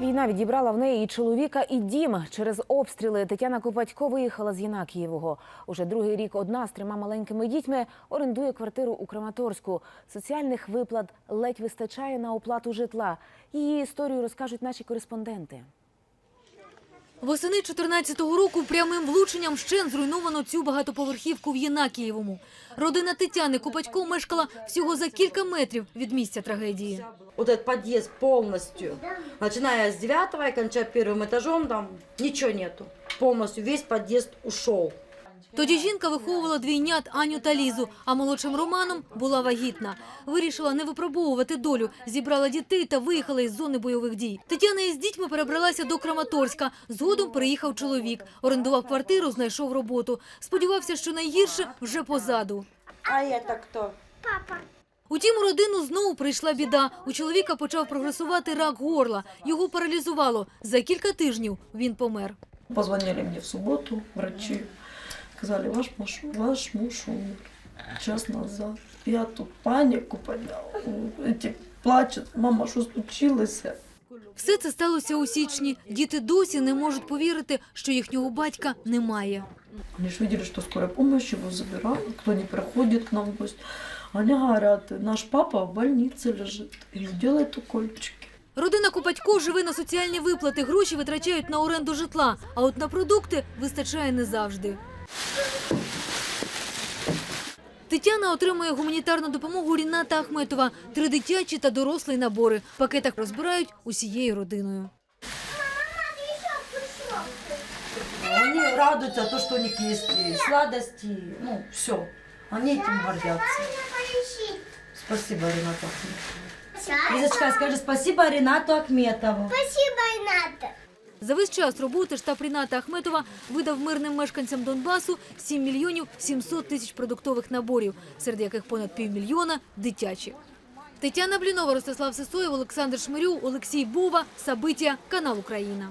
Війна відібрала в неї і чоловіка, і дім. Через обстріли Тетяна Копатько виїхала з Єнакієвого. Уже другий рік одна з трьома маленькими дітьми орендує квартиру у Краматорську. Соціальних виплат ледь вистачає на оплату житла. Її історію розкажуть наші кореспонденти. Восени 14-го року прямим влученням вщен зруйновано цю багатоповерхівку в Єнакієвому. Родина Тетяни Купатько мешкала всього за кілька метрів від місця трагедії. Вот этот подъезд полностью, начиная с девятого и кончая первым этажом, там ничего нету. Полностью весь подъезд ушел. Тоді жінка виховувала двійнят Аню та Лізу, а молодшим Романом була вагітна. Вирішила не випробовувати долю, зібрала дітей та виїхала із зони бойових дій. Тетяна із дітьми перебралася до Краматорська. Згодом приїхав чоловік. Орендував квартиру, знайшов роботу. Сподівався, що найгірше вже позаду. А это кто? Утім, у родину знову прийшла біда. У чоловіка почав прогресувати рак горла. Його паралізувало. За кілька тижнів він помер. Позвонили мне в субботу врачи. Сказали, ваш муж, ваш муж умер час назад. Я тут панику подняла. Эти плачут, мама, що случилося? Все це сталося у січні. Діти досі не можуть повірити, що їхнього батька немає. Они же видели, что скорая помощь его забирает, кто не приходит к нам в гости. Они говорят, наш папа в больнице лежит, ему делают укольчики. Родина Купатько живе на соціальні виплати, гроші витрачають на оренду житла, а от на продукти вистачає не завжди. Тетяна отримує гуманітарну допомогу Ріната Ахметова, три дитячі та дорослі набори. В пакетах розбирають усією родиною. Они радуются, то, что у них есть и сладости, ну, все. Они этим гордятся. Спасибо, Ренату Ахметову. Лизочка, скажи спасибо Ренату Ахметову. За весь час роботи штаб Ріната Ахметова видав мирним мешканцям Донбасу 7 мільйонів 700 тисяч продуктових наборів, серед яких понад півмільйона – дитячі. Тетяна Блінова, Ростислав Сисоєв, Олександр Шмирю, Олексій Бова, Сабиття, канал Україна.